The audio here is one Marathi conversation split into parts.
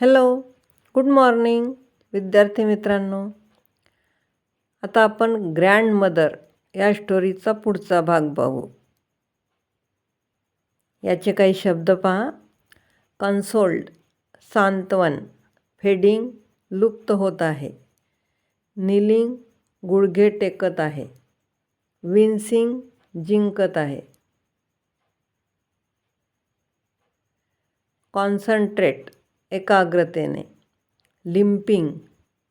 हॅलो गुड मॉर्निंग विद्यार्थी मित्रांनो. आता आपण ग्रँड मदर या स्टोरीचा पुढचा भाग पाहू याचे काही शब्द पहा. कन्सोल्ड सांत्वन फेडिंग लुप्त होत आहे. निलिंग गुडघे टेकत आहे. विन्सिंग जिंकत आहे. कॉन्सन्ट्रेट एकाग्रतेने. लिम्पिंग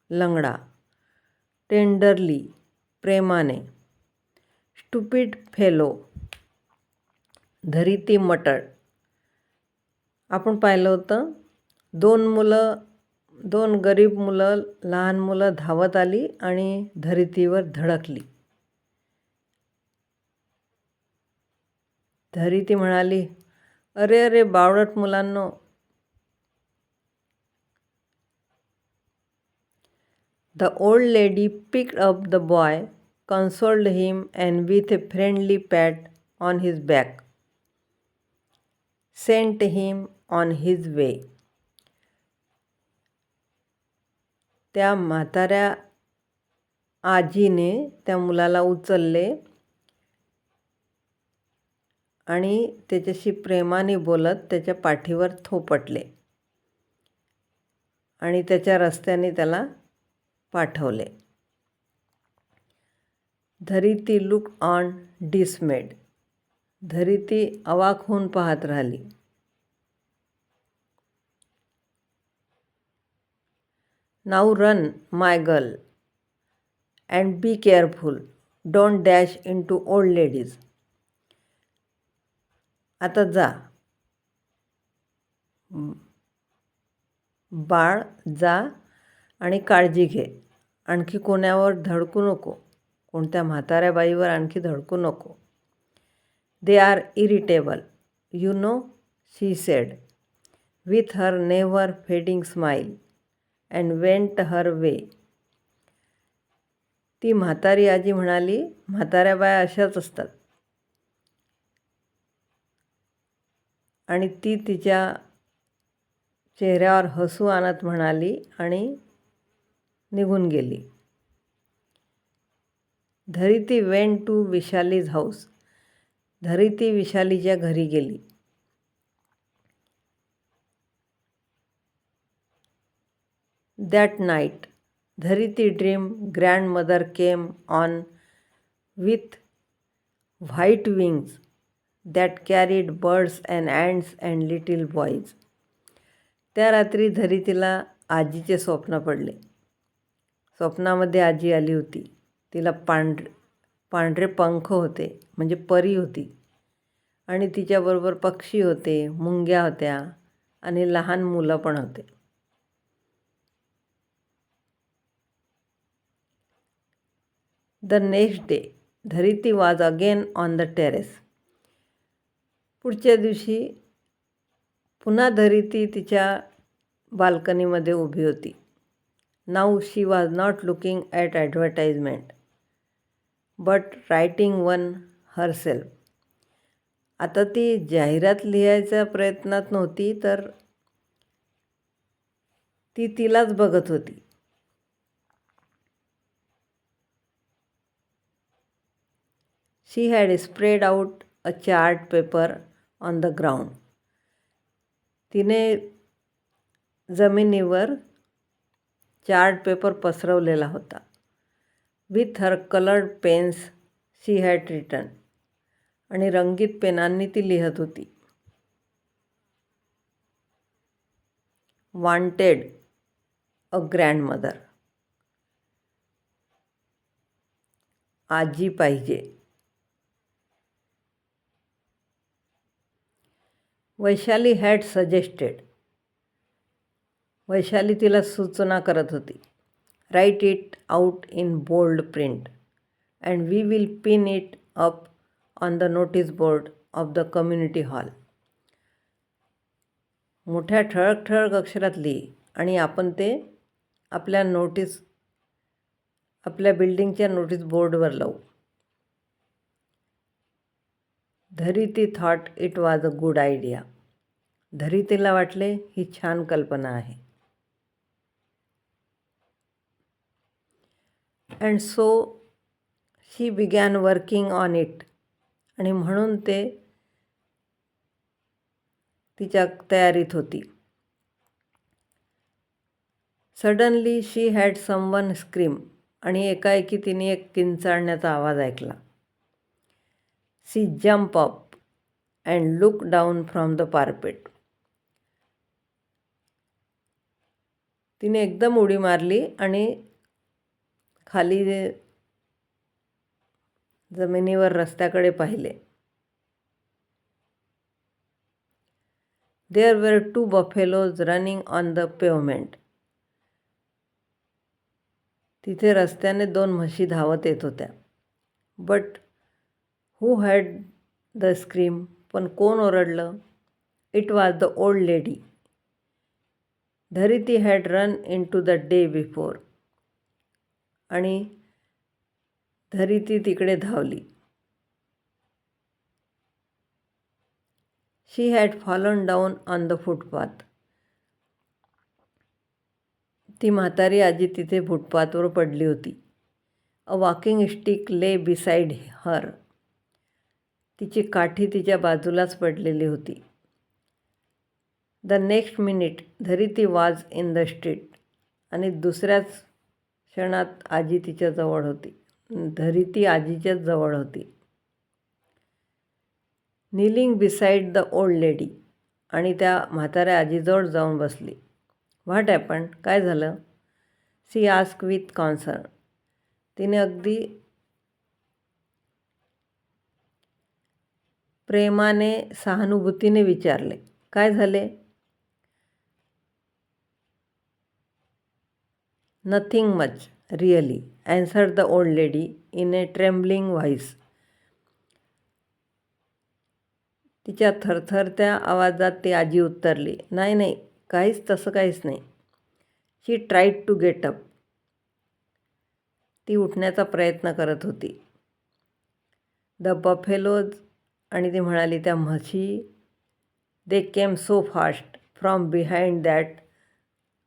लंगडा. टेंडरली प्रेमाने. Stupid fellow. धरिती मटळ आपण पाहिलं होतं दोन मुलं दोन गरीब मुलं लहान मुलं धावत आली आणि धरितीवर धडकली. धरिती म्हणाली अरे अरे बावळट मुलांनो The old lady picked up the boy, consoled him, and with a friendly pat on his back, sent him on his way. त्या म्हाताऱ्या आजीने त्या मुलाला उचलले आणि त्याच्याशी प्रेमाने बोलत त्याच्या पाठीवर थोपटले आणि त्याच्या रस्त्याने त्याला पाठवले. धरिती लुक ऑन डिसमेड. धरिती अवाक होऊन पाहत राहिली. Now run my girl and be careful don't dash into old ladies. आता जा. बाळ जा. आणि काळजी घे. आणखी कोणावर धडकू नको. कोणत्या म्हाताऱ्या बाईवर आणखी धडकू नको. They are irritable you know she said with her never fading smile and went her way ती म्हातारी आजी म्हणाली म्हाताऱ्या बाया अशाच असतात. आणि ती तिच्या चेहऱ्यावर हसू आणत म्हणाली आणि निघून गेली. Dhariti went to Vishali's house Dhariti विशालीच्या घरी गेली. That night Dhariti dream grandmother came on with white wings that carried birds and ants and little boys त्या रात्री धरितीला आजीचे स्वप्न पडले. स्वप्नामध्ये आजी आली होती. तिला पांढरे पांढरे पंख होते म्हणजे परी होती. आणि तिच्याबरोबर पक्षी होते मुंग्या होत्या आणि लहान मुलं पण होते. द नेक्स्ट डे धरिती वाज अगेन ऑन द टेरेस पुढच्या दिवशी पुन्हा धरिती तिच्या बाल्कनीमध्ये उभी होती. Now she was not looking at advertisement but writing one herself आता ती जाहिरात लिहायच्या प्रयत्नात नव्हती तर ती तिलाच बघत होती. She had spread out a chart paper on the ground तिने जमिनीवर चार्ट पेपर पसरवलेला होता. With her coloured pens she had written आणि रंगीत पेनांनी ती लिहत होती. Wanted a grandmother. आजी पाहिजे. Vaishali had suggested. वैशाली तिला सूचना करत होती. Write it out in bold print and we will pin it up on the notice board of the community hall मोठ्या ठळक ठळक अक्षरात लिही आणि आपण ते आपल्या नोटीस आपल्या बिल्डिंगच्या नोटीस बोर्डवर लावू. Dhariti thought it was a good idea धरितीला वाटले ही छान कल्पना आहे. And so she began working on it आणि म्हणून ते तिच्या तयारीत होती. Suddenly she had someone scream आणि एकाएकी तिने एक किंचाळण्याचा आवाज ऐकला. She jump up and look down from the parapet तिने एकदम उडी मारली आणि खाली जमिनीवर रस्त्याकडे पाहिले. There were two buffaloes running on the pavement तिथे रस्त्याने दोन म्हशी धावत येत होत्या. But who had the scream पण कोण ओरडलं? It was the old lady Dhariti had run into the day before आणि धरी ती तिकडे धावली. She had fallen down on the footpath ती म्हातारी आजी तिथे फुटपाथवर पडली होती. A walking stick lay beside her तिची काठी तिच्या बाजूलाच पडलेली होती. द नेक्स्ट मिनिट धरी ती वाज इन द स्ट्रीट आणि दुसऱ्याच क्षणात आजी तिच्या जवळ होती. धरिती आजीच्याच जवळ होती. Kneeling beside the old lady आणि त्या म्हाताऱ्या आजीजवळ जाऊन बसली. व्हॉट ॲपन काय झालं? सी आस्क विथ कॉन्सर्न तिने अगदी प्रेमाने सहानुभूतीने विचारले काय झाले? Nothing much really answer the old lady in a trembling voice तिच्या थरथरत्या आवाजात ती आजी उत्तरली नाही नाही काहीच तसं काहीच नाही. She tried to get up ती उठण्याचा प्रयत्न करत होती. द बफेलोज आणि ती म्हणाली त्या म्हशी they came so fast from behind that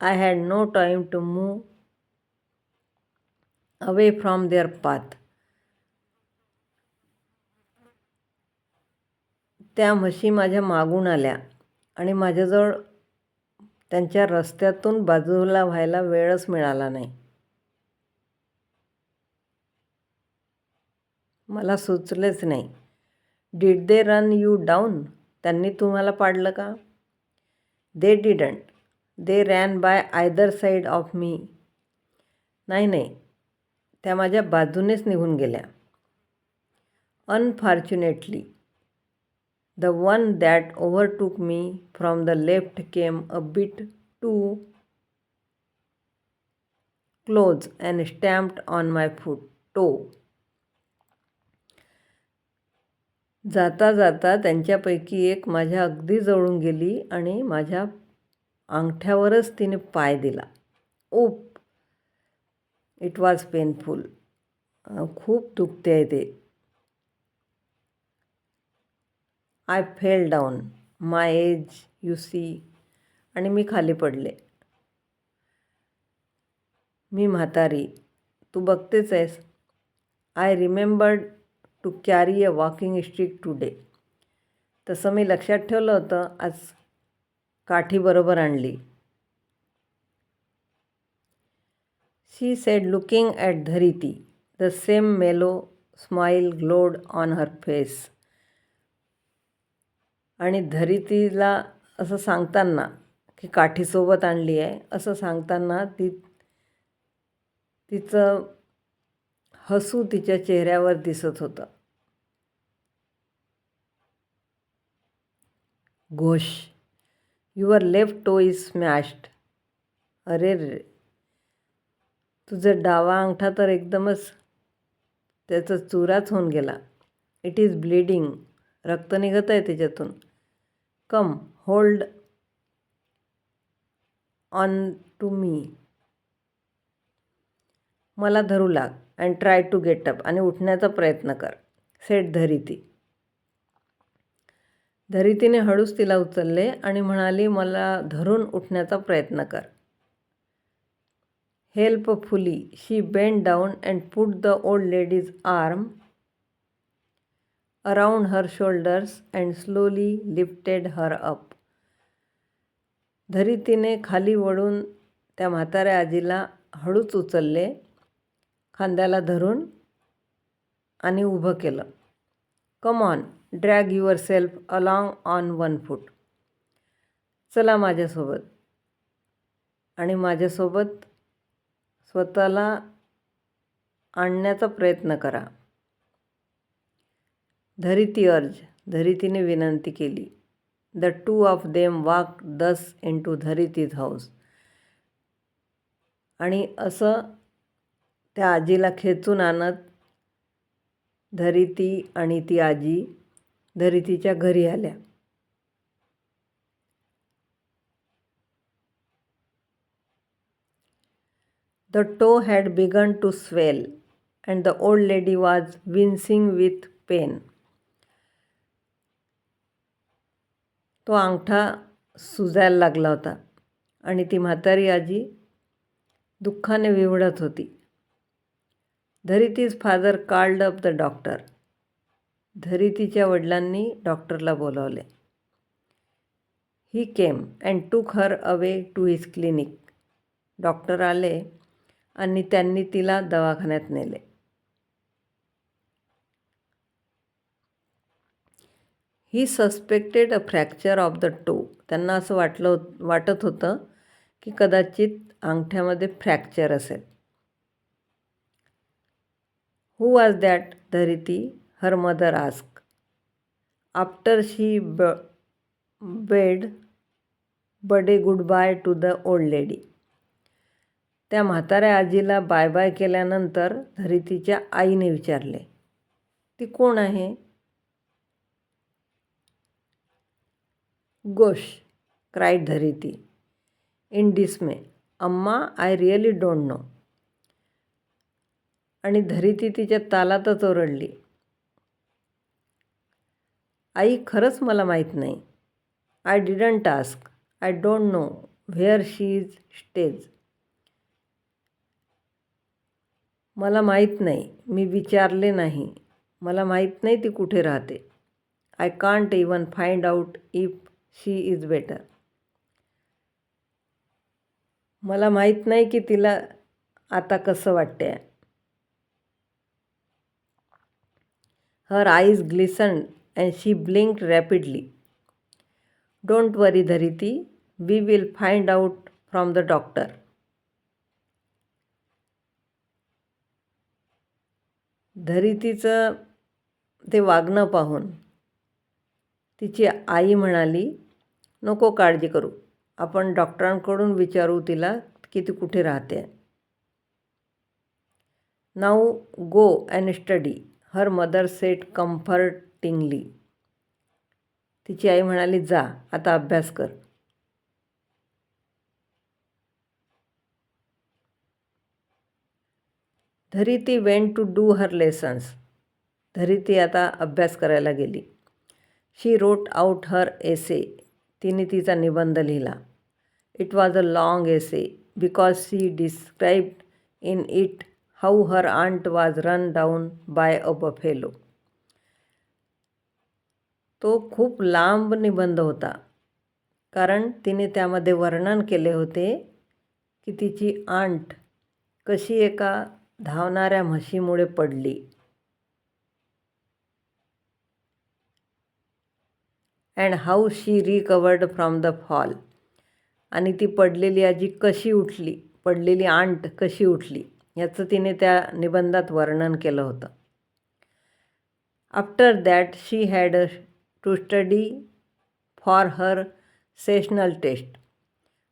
I had no time to move away from their path त्या म्हशी माझ्या मागून आल्या आणि माझ्याजवळ त्यांच्या रस्त्यातून बाजूला व्हायला वेळच मिळाला नाही. मला सुचलेच नाही. Did they run you down त्यांनी तुम्हाला पाडलं का? They didn't they ran by either side of me नाही नाही. त्या माझ्या बाजूनेच निघून गेल्या. Unfortunately the one that overtook me from the left came a bit too close and stamped on my foot toe जाता जाता त्यांच्यापैकी एक माझ्या अगदी जवळून गेली आणि माझ्या अंगठ्यावरच तिने पाय दिला. ओप! इट वॉज पेनफुल खूप दुखते आहे ते. I fell down my age you see आणि मी खाली पडले. मी म्हातारी. तू बघतेच आहेस. I remembered to carry a walking stick today तसं मी लक्षात ठेवलं होतं. आज काठी बरोबर आणली. She said looking at Dhariti the same mellow smile glowed on her face आणि धरितीला असं सांगताना की काठीसोबत आणली आहे असं सांगताना ती तिचं हसू तिच्या चेहऱ्यावर दिसत होतं. Gosh your left toe is smashed अरे रे तुझं डावा अंगठा तर एकदमच त्याचा चुराच होऊन गेला. इट इज ब्लिडिंग रक्त निघत आहे त्याच्यातून. Come hold on to me मला धरू लाग and try to get up आणि उठण्याचा प्रयत्न कर. सेट धरिती. धरितीने हळूच तिला उचलले आणि म्हणाली मला धरून उठण्याचा प्रयत्न कर. Helpfully, she bent down and put the old lady's arm around her shoulders and slowly lifted her up. धरितीने खाली वळून त्या म्हाताऱ्या आजीला हळूच उचलले खांद्याला धरून आणि उभं केलं come on drag yourself along on one foot चला माझ्यासोबत आणि माझ्यासोबत स्वतःला आणण्याचा प्रयत्न करा. धरिती अर्ज. धरितीने विनंती केली. The two of them walk thus into धरितीज house. आणि असं त्या आजीला खेचून आणत धरिती आणि ती आजी धरितीच्या घरी आल्या. The toe had begun to swell, and the old lady was wincing with pain. तो अंगठा सुजायला लागला होता आणि ती म्हातारी आजी दुःखाने विवडत होती. Dhariti's father called up the doctor धरितीच्या वडिलांनी डॉक्टरला बोलावले. He came and took her away to his clinic doctor आले आणि त्यांनी तिला दवाखान्यात नेले. He suspected a fracture of the toe त्यांना असं वाटलं वाटत होतं की कदाचित अंगठ्यामध्ये फ्रॅक्चर असेल. Who was that Dhariti her mother ask. After she ब bade bade goodbye to the old lady त्या म्हाताऱ्या आजीला बाय बाय केल्यानंतर धरितीच्या आईने विचारले ती कोण आहे? Gosh cried Dhariti. In dismay amma I really don't know आणि धरिती तिच्या तालातच ओरडली. आई खरंच मला माहीत नाही. I didn't ask I don't know where she is stays मला माहीत नाही. मी विचारले नाही. मला माहीत नाही ती कुठे राहते. I can't even find out if she is better मला माहीत नाही की तिला आता कसं वाटते her eyes glisten and she blink rapidly don't worry Dhariti we will find out from the doctor धरितीचं ते वागणं पाहून तिची आई म्हणाली नको काळजी करू. आपण डॉक्टरांकडून विचारू तिला की ती कुठे राहते. Now go and study her mother said comfortingly. तिची आई म्हणाली जा आता अभ्यास कर. Dhariti went to do her lessons Dhariti आता अभ्यास करायला गेली. शी रोट आउट हर एसे तिने तिचा निबंध लिहिला. It was a long essay because she described in it how her aunt was run down by a buffalo तो खूप लांब निबंध होता. कारण तिने त्यामध्ये वर्णन केले होते की तिची आंट कशी एका धावणाऱ्या म्हशीमुळे पडली. And how she recovered from the fall आणि ती पडलेली आजी कशी उठली? पडलेली आंट कशी उठली? याचं तिने त्या निबंधात वर्णन केलं होतं. After that she had to study for her sessional test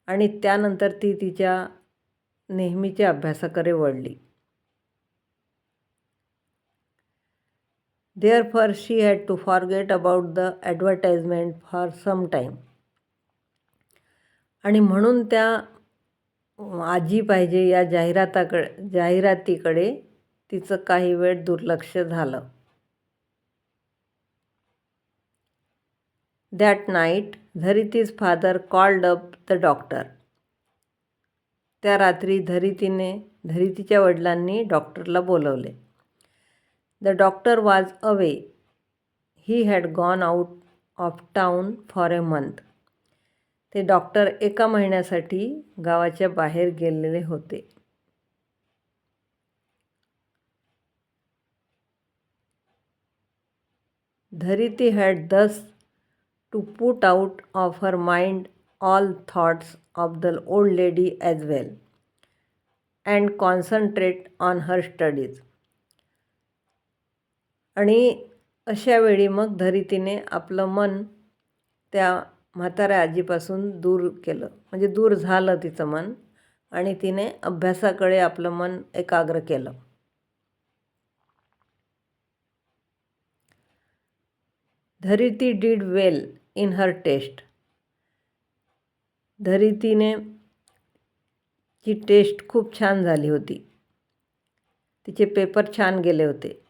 आणि त्यानंतर ती तिच्या नेहमीच्या अभ्यासाकडे वळली. Therefore, she had to forget about the advertisement for some time. आणि म्हणून त्या आजी पाहिजे या जाहिराताकडे जाहिरातीकडे तिचं काही वेळ दुर्लक्ष झालं. That night Dhariti's father called up the doctor त्या रात्री धरितीने धरितीच्या वडिलांनी डॉक्टरला बोलवले. The doctor was away he had gone out of town for a month ते डॉक्टर एका महिन्यासाठी गावाच्या बाहेर गेलेले होते. Dhariti had thus to put out of her mind all thoughts of the old lady as well and concentrate on her studies आणि अशा वेळी मग धरितीने आपलं मन त्या म्हाताऱ्या आजीपासून दूर केलं. म्हणजे दूर झालं तिचं मन आणि तिने अभ्यासाकडे आपलं मन एकाग्र केलं. Dhariti did well in her test धरितीने ची टेस्ट खूप छान झाली होती. तिचे पेपर छान गेले होते.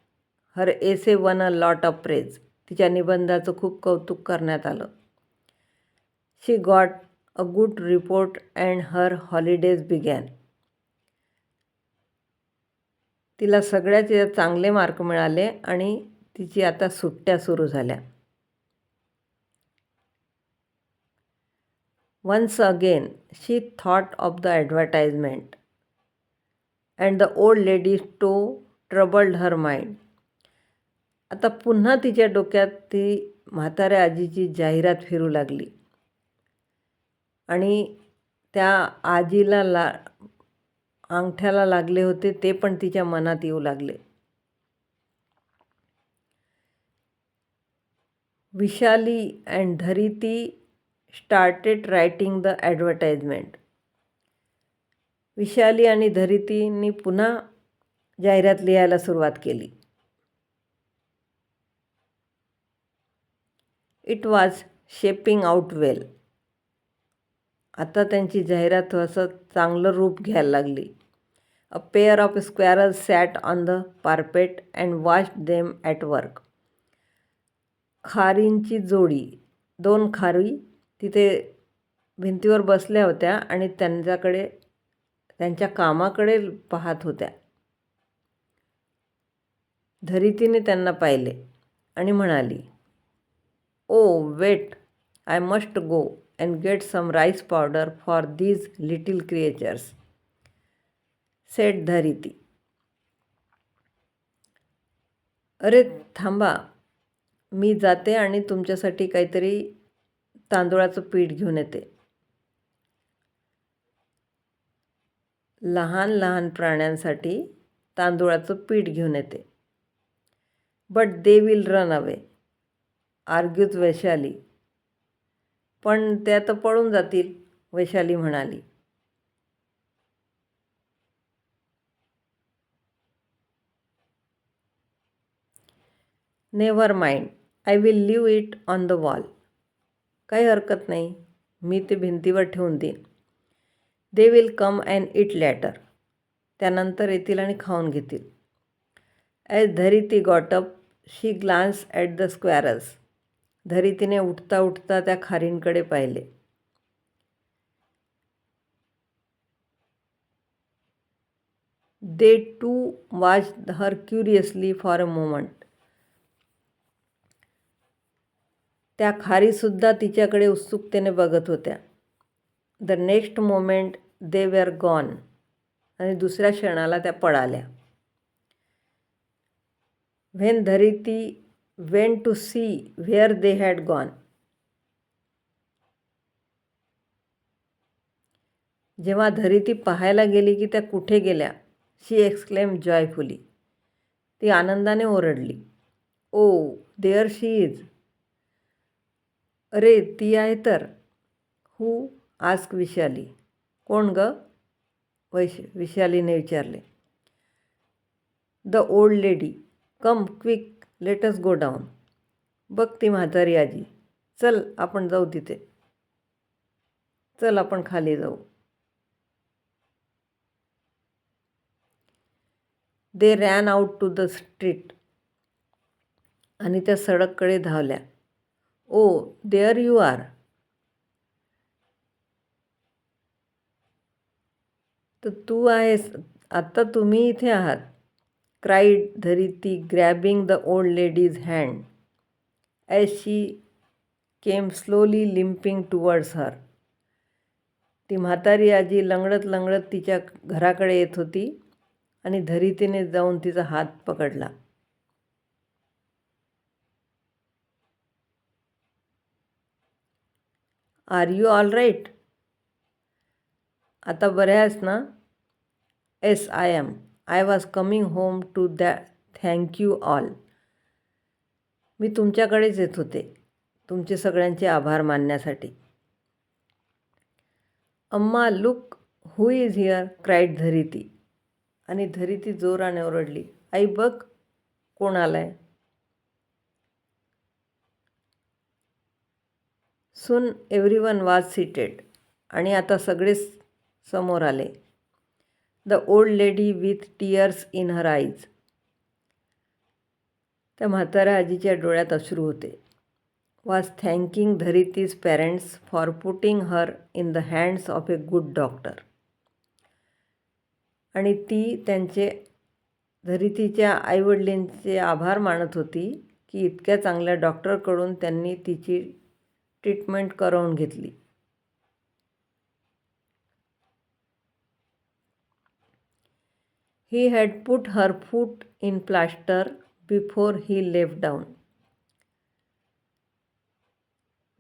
Her essay won a lot of praise. तिच्या निबंधाचं खूप कौतुक करण्यात आलं. She got a good report and her holidays began तिला सगळ्याचे चांगले मार्क मिळाले आणि तिची आता सुट्ट्या सुरू झाल्या. Once again she thought of the advertisement and the old lady toe troubled her mind आता पुन्हा तिच्या डोक्यात ती म्हाताऱ्या आजीची जाहिरात फिरू लागली. आणि त्या आजीला ला अंगठ्याला लागले होते ते पण तिच्या मनात येऊ लागले. Vishali and Dhariti started writing the advertisement. Vishali आणि धरितींनी पुन्हा जाहिरात लिहायला सुरुवात केली. It was shaping out well आता त्यांची जाहिरात असं चांगलं रूप घ्यायला लागली. A pair of squirrel sat on the parapet and watch them at work खारींची जोडी. दोन खारी तिथे भिंतीवर बसल्या होत्या आणि त्यांच्याकडे त्यांच्या कामाकडे पाहत होत्या. धरितीने त्यांना पाहिले आणि म्हणाली ओ wait I must go and get some rice powder for these little creatures said Dhariti अरे थांबा. मी जाते आणि तुमच्यासाठी काहीतरी तांदूळाचं पीठ घेऊन येते. लहान लहान प्राण्यांसाठी तांदूळाचं पीठ घेऊन येते. But they will run away argued Vaishali. पण त्या तर पळून जातील वैशाली म्हणाली. Never mind I will leave it on the wall काही हरकत नाही मी ते भिंतीवर ठेवून देईन. They will come and it later त्यानंतर येतील आणि खाऊन घेतील. As Dhariti got up she glance at the धरितीने उठता उठता त्या खारींकडे पाहिले. They too watch her curiously for a moment त्या खारीसुद्धा तिच्याकडे उत्सुकतेने बघत होत्या. The next moment they were gone आणि दुसऱ्या क्षणाला त्या पळाल्या. When Dhariti went to see where they had gone जेव्हा धरिती पाहायला गेली की त्या कुठे गेल्या शी एक्सक्लेम जॉयफुली ती आनंदाने ओरडली. ओ देअर शी इज अरे ती आहे तर? हू आस्क विशाली कोण ग? वैश विशालीने विचारले. The old lady come quick let's go down बघ ती म्हातारी आजी. चल आपण जाऊ तिथे. चल आपण खाली जाऊ. They ran out to the street आणि त्या सडककडे धावल्या. ओ देअर यू आर तर तू आहेस. आत्ता तुम्ही इथे आहात. Cried Dhariti grabbing the old lady's hand as she came slowly limping towards her ती म्हातारी आजी लंगडत लंगडत तिच्या घराकडे येत होती आणि धरितीने जाऊन तिचा हात पकडला. आर यू ऑल राईट आता बऱ्या आहेस ना? Yes I am I was coming home to the thank you all. मी तुमच्याकडेच येत होते तुमचे सगळ्यांचे आभार मानण्यासाठी. Amma look who is here cried Dhariti. आणि धरिती जोराने ओरडली आई बघ कोण आलाय? Soon everyone was seated आणि आता सगळेच समोर आले. The old lady with tears in her eyes त्या म्हाताऱ्या आजीच्या डोळ्यात अश्रू होते. Was thanking Dhariti's parents for putting her in the hands of a good doctor आणि ती त्यांचे धरितीच्या आईवडिलांचे आभार मानत होती की इतक्या चांगल्या डॉक्टरकडून त्यांनी तिची ट्रीटमेंट करवून घेतली. He had put her foot in plaster before he left down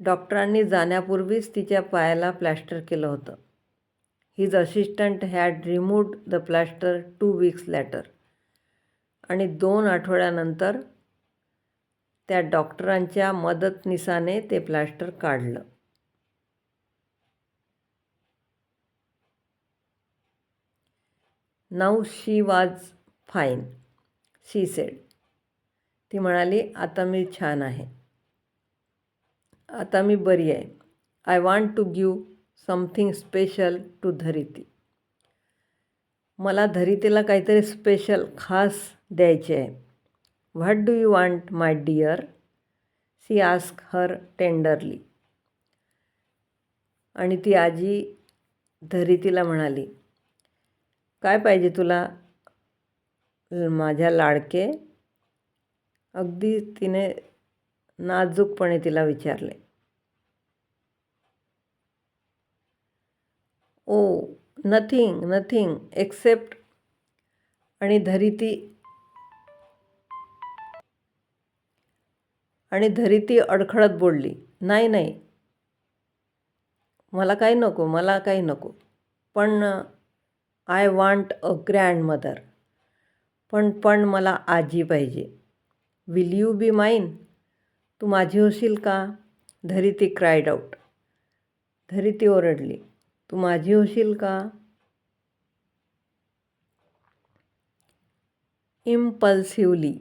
डॉक्टरांनी जाण्यापूर्वीच तिच्या पायाला प्लॅस्टर केलं होतं. His assistant had removed the plaster two weeks later आणि दोन आठवड्यानंतर त्या डॉक्टरांच्या मदतनिसाने ते प्लॅस्टर काढलं. नाऊ शी वाज फाईन शी सेड. ती म्हणाली आता मी छान आहे. आता मी बरी आहे. I want to give something special to Dhariti. मला धरितीला काहीतरी स्पेशल खास द्यायचे आहे. What do you want my dear? She ask her tenderly. आणि ती आजी धरितीला म्हणाली काय पाहिजे तुला? माझ्या लाडके अगदी तिने नाजूकपणे तिला विचारले. Oh nothing nothing except. आणि धरिती आणि धरिती अडखळत बोलली नाही नाही. मला काही नको मला काही नको. पण I want a grandmother पण पण मला आजी पाहिजे. विल यू बी माईन? तू माझी होशील का? धरिती क्राईड आऊट. धरिती ओरडली. तू माझी होशील का? Impulsively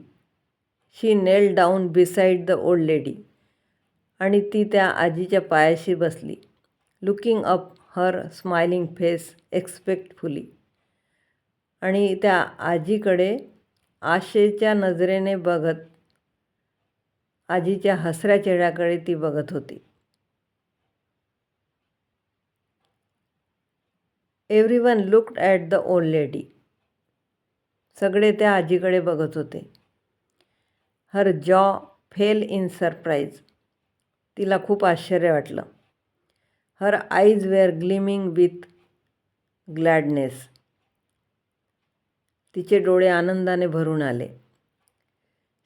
she knelt down beside the old lady. आणि ती त्या आजीच्या पायाशी बसली. Looking up her smiling face expectantly. आणि त्या आजीकडे आशेच्या नजरेने बघत आजीच्या हसऱ्या चेहऱ्याकडे ती बघत होती. Every one looked at the old lady सगळे त्या आजीकडे बघत होते. हर जॉ फेल इन सरप्राईज तिला खूप आश्चर्य वाटलं. Her eyes were gleaming with gladness तिचे डोळे आनंदाने भरून आले.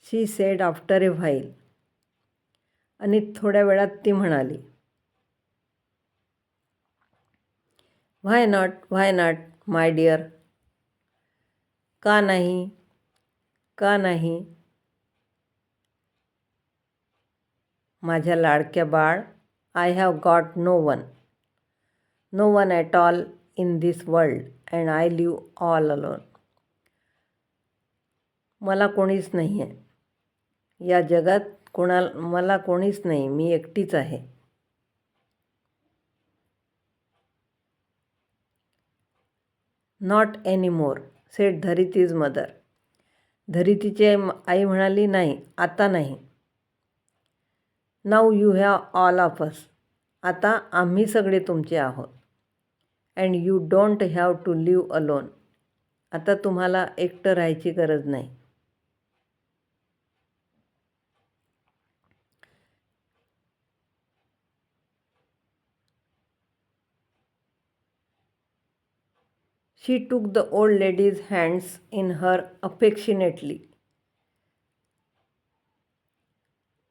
She said after a while आणि थोड्या वेळात ती म्हणाली why not why not my dear का नाही का नाही माझ्या लाडक्या बाळ? I have got no one no one at all in this world and I live all alone मला कोणीच नाही आहे या जगात कोणा मला कोणीच नाही. मी एकटीच आहे. Not any more said Dhariti's mother. धरितीची आई म्हणाली नाही आता नाही. Now you have all of us आता आम्ही सगळे तुमचे आहोत. And you don't have to live alone आता तुम्हाला एकटं राहायची गरज नाही. She took the old lady's hands in her affectionately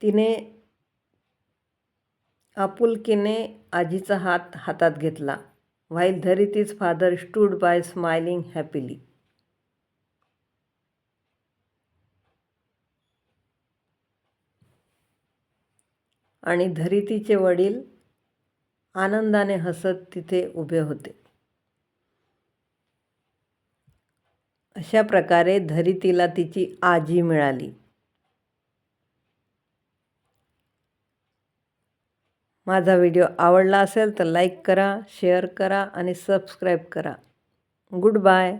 तिने आपुलकीने आजीचा हात हातात घेतला while Dhariti's father stood by smiling happily आणि धरितीचे वडील आनंदाने हसत तिथे उभे होते. अशा प्रकारे धरितीला तिची आजी मिळाली. माझा व्हिडिओ आवडला असेल तर लाईक करा शेअर करा आणि सबस्क्राईब करा. Good bye.